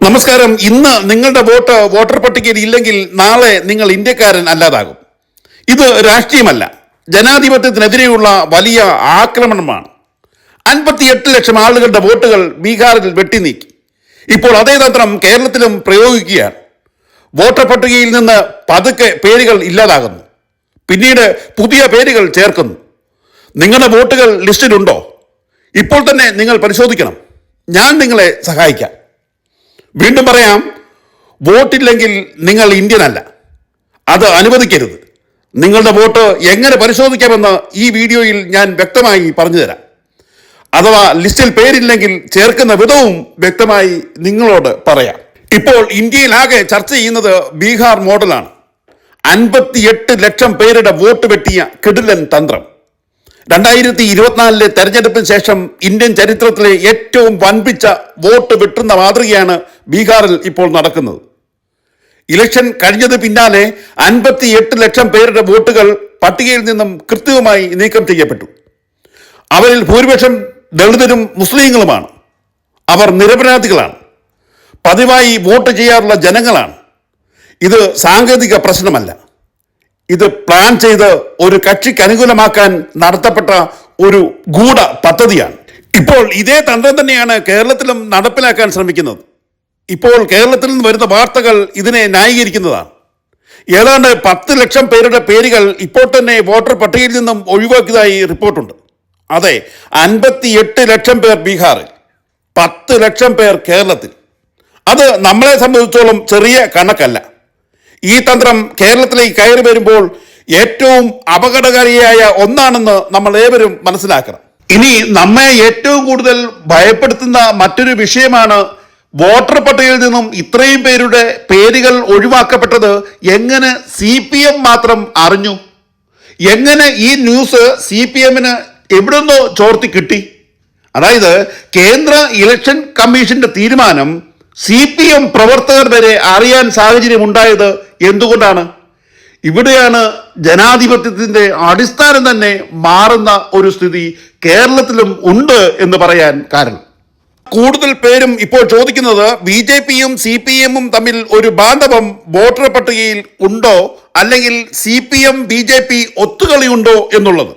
നമസ്കാരം. ഇന്ന് നിങ്ങളുടെ വോട്ട് വോട്ടർ പട്ടികയിൽ ഇല്ലെങ്കിൽ നാളെ നിങ്ങൾ ഇന്ത്യക്കാരൻ അല്ലാതാകും. ഇത് രാഷ്ട്രീയമല്ല. ജനാധിപത്യത്തിനെതിരെയുള്ള വലിയ ആക്രമണമാണ്. അൻപത്തിയെട്ട് ലക്ഷം ആളുകളുടെ വോട്ടുകൾ ബീഹാറിൽ വെട്ടിനീക്കി ഇപ്പോൾ അതേ തന്ത്രം കേരളത്തിലും പ്രയോഗിക്കുകയാണ്. വോട്ടർ പട്ടികയിൽ നിന്ന് പതുക്കെ പേരുകൾ ഇല്ലാതാകുന്നു. പിന്നീട് പുതിയ പേരുകൾ ചേർക്കുന്നു. നിങ്ങളുടെ വോട്ടുകൾ ലിസ്റ്റിലുണ്ടോ? ഇപ്പോൾ തന്നെ നിങ്ങൾ പരിശോധിക്കണം. ഞാൻ നിങ്ങളെ സഹായിക്കാം. വീണ്ടും പറയാം വോട്ടില്ലെങ്കിൽ നിങ്ങൾ ഇന്ത്യനല്ല അത് അനുവദിക്കരുത്. നിങ്ങളുടെ വോട്ട് എങ്ങനെ പരിശോധിക്കാമെന്ന് ഈ വീഡിയോയിൽ ഞാൻ വ്യക്തമായി പറഞ്ഞു തരാം അഥവാ ലിസ്റ്റിൽ പേരില്ലെങ്കിൽ ചേർക്കുന്ന വിധവും വ്യക്തമായി നിങ്ങളോട് പറയാം. ഇപ്പോൾ ഇന്ത്യയിലാകെ ചർച്ച ചെയ്യുന്നത് ബീഹാർ മോഡലാണ്. അൻപത്തിയെട്ട് ലക്ഷം പേരുടെ വോട്ട് വെട്ടിയ കിടിലൻ തന്ത്രം. രണ്ടായിരത്തി ഇരുപത്തിനാലിലെ തെരഞ്ഞെടുപ്പിന് ശേഷം ഇന്ത്യൻ ചരിത്രത്തിലെ ഏറ്റവും വൻപിച്ച വോട്ട് വെട്ടുന്ന മാതൃകയാണ് ബീഹാറിൽ ഇപ്പോൾ നടക്കുന്നത്. ഇലക്ഷൻ കഴിഞ്ഞത് പിന്നാലെ അൻപത്തി എട്ട് ലക്ഷം പേരുടെ വോട്ടുകൾ പട്ടികയിൽ നിന്നും കൃത്യവുമായി നീക്കം ചെയ്യപ്പെട്ടു. അവരിൽ ഭൂരിപക്ഷം ദളിതരും മുസ്ലിങ്ങളുമാണ്. അവർ നിരപരാധികളാണ്. പതിവായി വോട്ട് ചെയ്യാറുള്ള ജനങ്ങളാണ്. ഇത് സാങ്കേതിക പ്രശ്നമല്ല. ഇത് പ്ലാൻ ചെയ്ത് ഒരു കക്ഷിക്ക് അനുകൂലമാക്കാൻ നടത്തപ്പെട്ട ഒരു ഗൂഢ പദ്ധതിയാണ്. ഇപ്പോൾ ഇതേ തന്ത്രം തന്നെയാണ് കേരളത്തിലും നടപ്പിലാക്കാൻ ശ്രമിക്കുന്നത്. ഇപ്പോൾ കേരളത്തിൽ നിന്ന് വരുന്ന വാർത്തകൾ ഇതിനെ ന്യായീകരിക്കുന്നതാണ്. ഏതാണ്ട് പത്ത് ലക്ഷം പേരുടെ പേരുകൾ ഇപ്പോൾ തന്നെ വോട്ടർ പട്ടികയിൽ നിന്നും ഒഴിവാക്കിയതായി റിപ്പോർട്ടുണ്ട്. അതെ അൻപത്തിയെട്ട് ലക്ഷം പേർ ബീഹാറിൽ പത്ത് ലക്ഷം പേർ കേരളത്തിൽ. അത് നമ്മളെ സംബന്ധിച്ചോളം ചെറിയ കണക്കല്ല. ഈ തന്ത്രം കേരളത്തിലേക്ക് കയറി വരുമ്പോൾ ഏറ്റവും അപകടകാരിയായ ഒന്നാണെന്ന് നമ്മൾ ഏവരും മനസ്സിലാക്കണം. ഇനി നമ്മെ ഏറ്റവും കൂടുതൽ ഭയപ്പെടുത്തുന്ന മറ്റൊരു വിഷയമാണ് വോട്ടർ പട്ടികയിൽ നിന്നും ഇത്രയും പേരുടെ പേരുകൾ ഒഴിവാക്കപ്പെട്ടത് എങ്ങനെ സി പി എം മാത്രം അറിഞ്ഞു? എങ്ങനെ ഈ ന്യൂസ് സി പി എമ്മിന് എവിടുന്നോ ചോർത്തി കിട്ടി? അതായത് കേന്ദ്ര ഇലക്ഷൻ കമ്മീഷന്റെ തീരുമാനം സി പി എം പ്രവർത്തകർ വരെ അറിയാൻ സാഹചര്യം ഉണ്ടായത് എന്തുകൊണ്ടാണ്? ഇവിടെയാണ് ജനാധിപത്യത്തിന്റെ അടിസ്ഥാനം തന്നെ മാറുന്ന ഒരു സ്ഥിതി കേരളത്തിലും ഉണ്ട് എന്ന് പറയാൻ കാരണം. കൂടുതൽ പേരും ഇപ്പോൾ ചോദിക്കുന്നത് ബി ജെ പിയും സി പി എമ്മും തമ്മിൽ ഒരു ബാന്ധവം വോട്ടർ പട്ടികയിൽ ഉണ്ടോ? അല്ലെങ്കിൽ C P M B J P ഒത്തുകളിയുണ്ടോ എന്നുള്ളത്?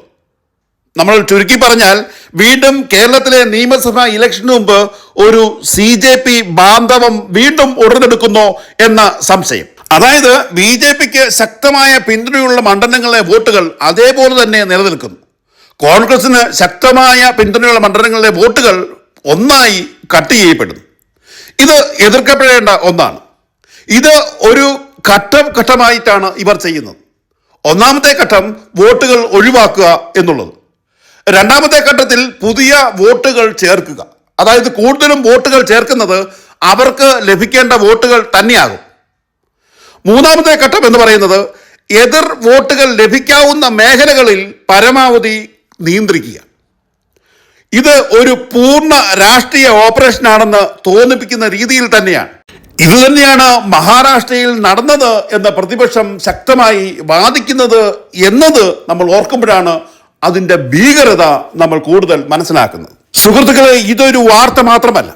നമ്മൾ ചുരുക്കി പറഞ്ഞാൽ വീണ്ടും കേരളത്തിലെ നിയമസഭാ ഇലക്ഷന് മുമ്പ് ഒരു സി ജെ പി ബാന്ധവം വീണ്ടും ഉടലെടുക്കുന്നോ എന്ന സംശയം. അതായത് ബി ജെ പിക്ക് ശക്തമായ പിന്തുണയുള്ള മണ്ഡലങ്ങളിലെ വോട്ടുകൾ അതേപോലെ തന്നെ നിലനിൽക്കുന്നു. കോൺഗ്രസിന് ശക്തമായ പിന്തുണയുള്ള മണ്ഡലങ്ങളിലെ വോട്ടുകൾ ഒന്നായി കട്ട് ചെയ്യപ്പെടുന്നു. ഇത് എതിർക്കപ്പെടേണ്ട ഒന്നാണ്. ഇത് ഒരു ഘട്ടം ഘട്ടമായിട്ടാണ് ഇവർ ചെയ്യുന്നത്. ഒന്നാമത്തെ ഘട്ടം വോട്ടുകൾ ഒഴിവാക്കുക എന്നുള്ളത്. രണ്ടാമത്തെ ഘട്ടത്തിൽ പുതിയ വോട്ടുകൾ ചേർക്കുക. അതായത് കൂടുതലും വോട്ടുകൾ ചേർക്കുന്നത് അവർക്ക് ലഭിക്കേണ്ട വോട്ടുകൾ തന്നെയാകും. മൂന്നാമത്തെ ഘട്ടം എന്ന് പറയുന്നത് എതിർ വോട്ടുകൾ ലഭിക്കാവുന്ന മേഖലകളിൽ പരമാവധി നിയന്ത്രിക്കുക. ഇത് ഒരു പൂർണ രാഷ്ട്രീയ ഓപ്പറേഷനാണെന്ന് തോന്നിപ്പിക്കുന്ന രീതിയിൽ തന്നെയാണ്. ഇത് തന്നെയാണ് മഹാരാഷ്ട്രയിൽ നടന്നത് എന്ന പ്രതിപക്ഷം ശക്തമായി വാദിക്കുന്നത് എന്നത് നമ്മൾ ഓർക്കുമ്പോഴാണ് അതിന്റെ ഭീകരത നമ്മൾ കൂടുതൽ മനസ്സിലാക്കുന്നത്. സുഹൃത്തുക്കളെ ഇതൊരു വാർത്ത മാത്രമല്ല.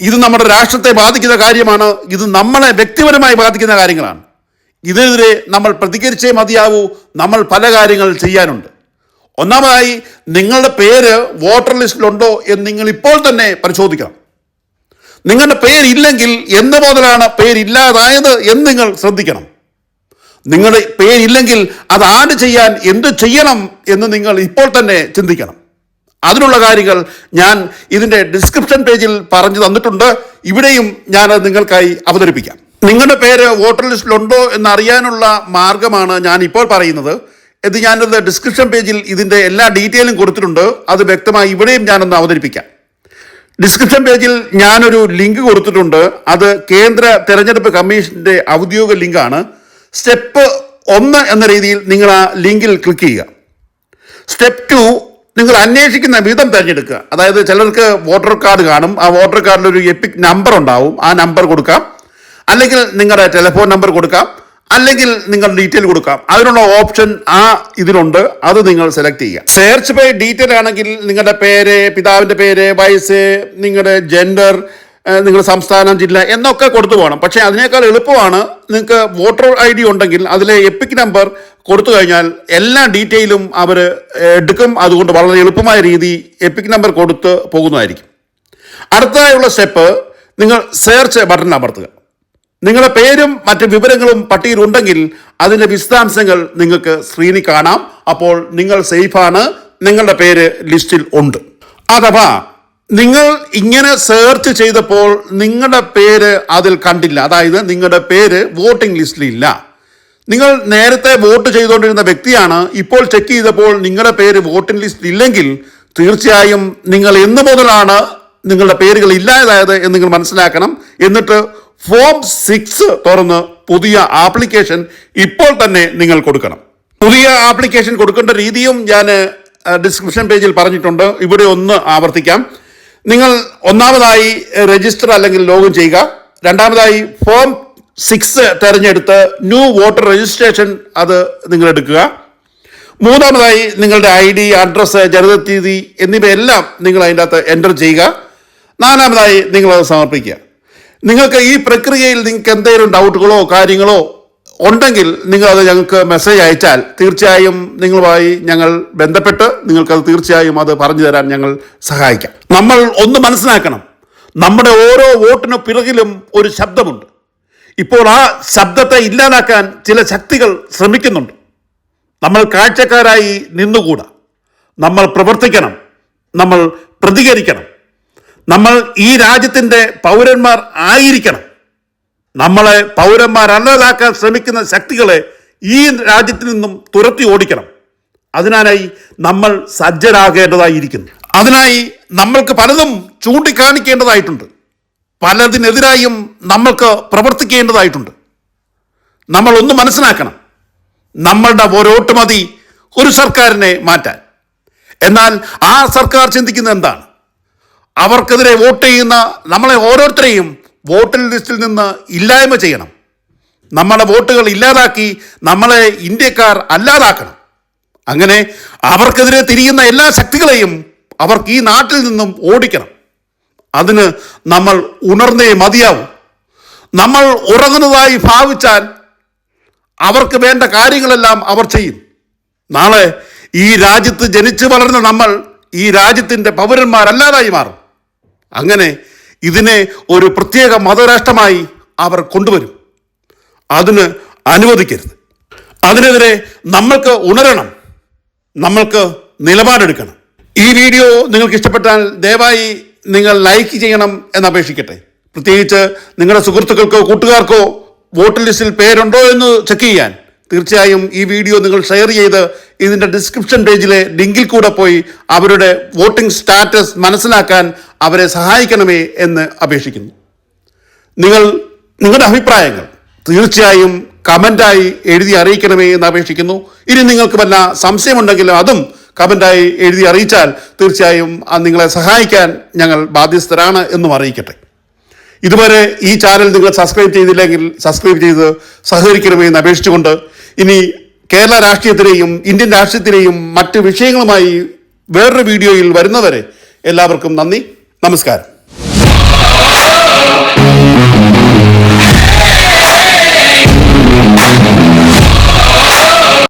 ഇത് നമ്മുടെ രാഷ്ട്രത്തെ ബാധിക്കുന്ന കാര്യമാണ്. ഇത് നമ്മളെ വ്യക്തിപരമായി ബാധിക്കുന്ന കാര്യങ്ങളാണ്. ഇതിനെതിരെ നമ്മൾ പ്രതികരിച്ചേ മതിയാവൂ. നമ്മൾ പല കാര്യങ്ങൾ ചെയ്യാനുണ്ട്. ഒന്നാമതായി നിങ്ങളുടെ പേര് വോട്ടർ ലിസ്റ്റിലുണ്ടോ എന്ന് നിങ്ങൾ ഇപ്പോൾ തന്നെ പരിശോധിക്കണം. നിങ്ങളുടെ പേരില്ലെങ്കിൽ എന്ന് മുതലാണ് പേരില്ലാതായത് എന്ന് നിങ്ങൾ ശ്രദ്ധിക്കണം. നിങ്ങളുടെ പേരില്ലെങ്കിൽ അത് ആഡ് ചെയ്യാൻ എന്ത് ചെയ്യണം എന്ന് നിങ്ങൾ ഇപ്പോൾ തന്നെ ചിന്തിക്കണം. അതിനുള്ള കാര്യങ്ങൾ ഞാൻ ഇതിന്റെ ഡിസ്ക്രിപ്ഷൻ പേജിൽ പറഞ്ഞു തന്നിട്ടുണ്ട്. ഇവിടെയും ഞാനത് നിങ്ങൾക്കായി അവതരിപ്പിക്കാം. നിങ്ങളുടെ പേര് വോട്ടർ ലിസ്റ്റിലുണ്ടോ എന്ന് അറിയാനുള്ള മാർഗമാണ് ഞാൻ ഇപ്പോൾ പറയുന്നത്. ഇത് ഞാനത് ഡിസ്ക്രിപ്ഷൻ പേജിൽ ഇതിന്റെ എല്ലാ ഡീറ്റെയിലും കൊടുത്തിട്ടുണ്ട്. അത് വ്യക്തമായി ഇവിടെയും ഞാനൊന്ന് അവതരിപ്പിക്കാം. ഡിസ്ക്രിപ്ഷൻ പേജിൽ ഞാനൊരു ലിങ്ക് കൊടുത്തിട്ടുണ്ട്. അത് കേന്ദ്ര തെരഞ്ഞെടുപ്പ് കമ്മീഷന്റെ ഔദ്യോഗിക ലിങ്കാണ് സ്റ്റെപ്പ് ഒന്ന് എന്ന രീതിയിൽ നിങ്ങൾ ആ ലിങ്കിൽ ക്ലിക്ക് ചെയ്യുക. സ്റ്റെപ്പ് ടു നിങ്ങൾ അന്വേഷിക്കുന്ന വിധം തിരഞ്ഞെടുക്കുക. അതായത് ചിലർക്ക് വോട്ടർ കാർഡ് കാണും. ആ വോട്ടർ കാർഡിൽ ഒരു എപ്പിക് നമ്പർ ഉണ്ടാവും. ആ നമ്പർ കൊടുക്കാം. അല്ലെങ്കിൽ നിങ്ങളുടെ ടെലിഫോൺ നമ്പർ കൊടുക്കാം. അല്ലെങ്കിൽ നിങ്ങൾ ഡീറ്റെയിൽ കൊടുക്കാം. അതിനുള്ള ഓപ്ഷൻ ആ ഇതിലുണ്ട്. അത് നിങ്ങൾ സെലക്ട് ചെയ്യുക. സെർച്ച് ബൈ ഡീറ്റെയിൽ ആണെങ്കിൽ നിങ്ങളുടെ പേര് പിതാവിന്റെ പേര് വയസ്സ് നിങ്ങളുടെ ജെൻഡർ നിങ്ങളുടെ സംസ്ഥാനം ജില്ല എന്നൊക്കെ കൊടുത്തു പോകണം. പക്ഷേ അതിനേക്കാൾ എളുപ്പമാണ് നിങ്ങൾക്ക് വോട്ടർ ഐ ഡി ഉണ്ടെങ്കിൽ അതിലെ എപ്പിക് നമ്പർ കൊടുത്തു കഴിഞ്ഞാൽ എല്ലാ ഡീറ്റെയിലും അവർ എടുക്കും. അതുകൊണ്ട് വളരെ എളുപ്പമായ രീതി എപ്പിക് നമ്പർ കൊടുത്ത് പോകുന്നതായിരിക്കും. അടുത്തതായുള്ള സ്റ്റെപ്പ് നിങ്ങൾ സെർച്ച് ബട്ടൺ അമർത്തുക. നിങ്ങളുടെ പേരും മറ്റ് വിവരങ്ങളും പട്ടിയിൽ ഉണ്ടെങ്കിൽ അതിന്റെ വിശദാംശങ്ങൾ നിങ്ങൾക്ക് സ്ക്രീനിൽ കാണാം. അപ്പോൾ നിങ്ങൾ സേഫാണ്. നിങ്ങളുടെ പേര് ലിസ്റ്റിൽ ഉണ്ട്. അഥവാ നിങ്ങൾ ഇങ്ങനെ സെർച്ച് ചെയ്തപ്പോൾ നിങ്ങളുടെ പേര് അതിൽ കണ്ടില്ല. അതായത് നിങ്ങളുടെ പേര് വോട്ടിംഗ് ലിസ്റ്റിലില്ല നിങ്ങൾ നേരത്തെ വോട്ട് ചെയ്തുകൊണ്ടിരുന്ന വ്യക്തിയാണ്. ഇപ്പോൾ ചെക്ക് ചെയ്തപ്പോൾ നിങ്ങളുടെ പേര് വോട്ടിംഗ് ലിസ്റ്റിൽ ഇല്ലെങ്കിൽ തീർച്ചയായും നിങ്ങൾ എന്നു മുതലാണ് നിങ്ങളുടെ പേരുകൾ ഇല്ലാതായത് എന്ന് നിങ്ങൾ മനസ്സിലാക്കണം. എന്നിട്ട് ഫോം സിക്സ് തുറന്ന് പുതിയ ആപ്ലിക്കേഷൻ ഇപ്പോൾ തന്നെ നിങ്ങൾ കൊടുക്കണം. പുതിയ ആപ്ലിക്കേഷൻ കൊടുക്കേണ്ട രീതിയും ഞാൻ ഡിസ്ക്രിപ്ഷൻ പേജിൽ പറഞ്ഞിട്ടുണ്ട്. ഇവിടെ ഒന്ന് ആവർത്തിക്കാം. നിങ്ങൾ ഒന്നാമതായി രജിസ്റ്റർ അല്ലെങ്കിൽ ലോഗിൻ ചെയ്യുക. രണ്ടാമതായി ഫോം സിക്സ് തിരഞ്ഞെടുത്ത് ന്യൂ വോട്ടർ രജിസ്ട്രേഷൻ അത് നിങ്ങൾ എടുക്കുക. മൂന്നാമതായി നിങ്ങളുടെ ഐ ഡി അഡ്രസ്സ് തീയതി എന്നിവയെല്ലാം നിങ്ങൾ അതിന്റെ അകത്ത് എന്റർ ചെയ്യുക. നാലാമതായി നിങ്ങളത് സമർപ്പിക്കുക. നിങ്ങൾക്ക് ഈ പ്രക്രിയയിൽ നിങ്ങൾക്ക് എന്തെങ്കിലും ഡൗട്ടുകളോ കാര്യങ്ങളോ ഉണ്ടെങ്കിൽ നിങ്ങൾ അത് ഞങ്ങൾക്ക് മെസ്സേജ് അയച്ചാൽ തീർച്ചയായും നിങ്ങളുമായി ഞങ്ങൾ ബന്ധപ്പെട്ട് നിങ്ങൾക്കത് തീർച്ചയായും അത് പറഞ്ഞു തരാൻ ഞങ്ങൾ സഹായിക്കാം. നമ്മൾ ഒന്ന് മനസ്സിലാക്കണം. നമ്മുടെ ഓരോ വോട്ടിന് പിറകിലും ഒരു ശബ്ദമുണ്ട്. ഇപ്പോൾ ആ ശബ്ദത്തെ ഇല്ലാതാക്കാൻ ചില ശക്തികൾ ശ്രമിക്കുന്നുണ്ട്. നമ്മൾ കാഴ്ചക്കാരായി നിന്നുകൂടാ. നമ്മൾ പ്രവർത്തിക്കണം. നമ്മൾ പ്രതികരിക്കണം. നമ്മൾ ഈ രാജ്യത്തിന്റെ പൗരന്മാർ ആയിരിക്കണം. നമ്മളെ പൗരന്മാരല്ലാതാക്കാൻ ശ്രമിക്കുന്ന ശക്തികളെ ഈ രാജ്യത്തിൽ നിന്നും തുരത്തി ഓടിക്കണം. അതിനായി നമ്മൾ സജ്ജരാകേണ്ടതായിരിക്കുന്നു. അതിനായി നമ്മൾക്ക് പലതും ചൂണ്ടിക്കാണിക്കേണ്ടതായിട്ടുണ്ട്. പലതിനെതിരായും നമ്മൾക്ക് പ്രവർത്തിക്കേണ്ടതായിട്ടുണ്ട്. നമ്മൾ ഒന്ന് മനസ്സിലാക്കണം. നമ്മളുടെ ഒരോട്ട് മതി ഒരു സർക്കാരിനെ മാറ്റാൻ. എന്നാൽ ആ സർക്കാർ ചിന്തിക്കുന്നത് എന്താണ്? അവർക്കെതിരെ വോട്ട് ചെയ്യുന്ന നമ്മളെ ഓരോരുത്തരെയും വോട്ടർ ലിസ്റ്റിൽ നിന്ന് ഇല്ലായ്മ ചെയ്യണം. നമ്മളെ വോട്ടുകൾ ഇല്ലാതാക്കി നമ്മളെ ഇന്ത്യക്കാർ അല്ലാതാക്കണം. അങ്ങനെ അവർക്കെതിരെ തിരിയുന്ന എല്ലാ ശക്തികളെയും അവർക്ക് ഈ നാട്ടിൽ നിന്നും ഓടിക്കണം. അതിന് നമ്മൾ ഉണർന്നേ മതിയാവും. നമ്മൾ ഉറങ്ങുന്നതായി ഭാവിച്ചാൽ അവർക്ക് വേണ്ട കാര്യങ്ങളെല്ലാം അവർ ചെയ്യും. നാളെ ഈ രാജ്യത്ത് ജനിച്ചു വളർന്ന നമ്മൾ ഈ രാജ്യത്തിന്റെ പൗരന്മാരല്ലാതായി മാറും. അങ്ങനെ ഇതിനെ ഒരു പ്രത്യേക മതരാഷ്ട്രമായി അവർ കൊണ്ടുവരും. അതിന് അനുവദിക്കരുത്. അതിനെതിരെ നമ്മൾക്ക് ഉണരണം നമ്മൾക്ക് നിലപാടെടുക്കണം. ഈ വീഡിയോ നിങ്ങൾക്ക് ഇഷ്ടപ്പെട്ടാൽ ദയവായി നിങ്ങൾ ലൈക്ക് ചെയ്യണം എന്ന് അപേക്ഷിക്കട്ടെ. പ്രത്യേകിച്ച് നിങ്ങളുടെ സുഹൃത്തുക്കൾക്കോ കൂട്ടുകാർക്കോ വോട്ടർ ലിസ്റ്റിൽ പേരുണ്ടോ എന്ന് ചെക്ക് ചെയ്യാൻ തീർച്ചയായും ഈ വീഡിയോ നിങ്ങൾ ഷെയർ ചെയ്ത് ഇതിന്റെ ഡിസ്ക്രിപ്ഷൻ പേജിലെ ലിങ്കിൽ കൂടെ പോയി അവരുടെ വോട്ടിംഗ് സ്റ്റാറ്റസ് മനസ്സിലാക്കാൻ അവരെ സഹായിക്കണമേ എന്ന് അപേക്ഷിക്കുന്നു. നിങ്ങൾ നിങ്ങളുടെ അഭിപ്രായങ്ങൾ തീർച്ചയായും കമന്റായി എഴുതി അറിയിക്കണമേ എന്ന് അപേക്ഷിക്കുന്നു. ഇനി നിങ്ങൾക്ക് വല്ല സംശയമുണ്ടെങ്കിൽ അതും കമന്റായി എഴുതി അറിയിച്ചാൽ തീർച്ചയായും നിങ്ങളെ സഹായിക്കാൻ ഞങ്ങൾ ബാധ്യസ്ഥരാണ് എന്നും അറിയിക്കട്ടെ. ഇതുവരെ ഈ ചാനൽ നിങ്ങൾ സബ്സ്ക്രൈബ് ചെയ്തില്ലെങ്കിൽ സബ്സ്ക്രൈബ് ചെയ്ത് സഹകരിക്കണമെന്ന് അപേക്ഷിച്ചുകൊണ്ട് ഇനി കേരള രാഷ്ട്രീയത്തിലെയും ഇന്ത്യൻ രാഷ്ട്രീയത്തിലെയും മറ്റ് വിഷയങ്ങളുമായി വേറൊരു വീഡിയോയിൽ വരുന്നവരെ എല്ലാവർക്കും നന്ദി. നമസ്കാരം.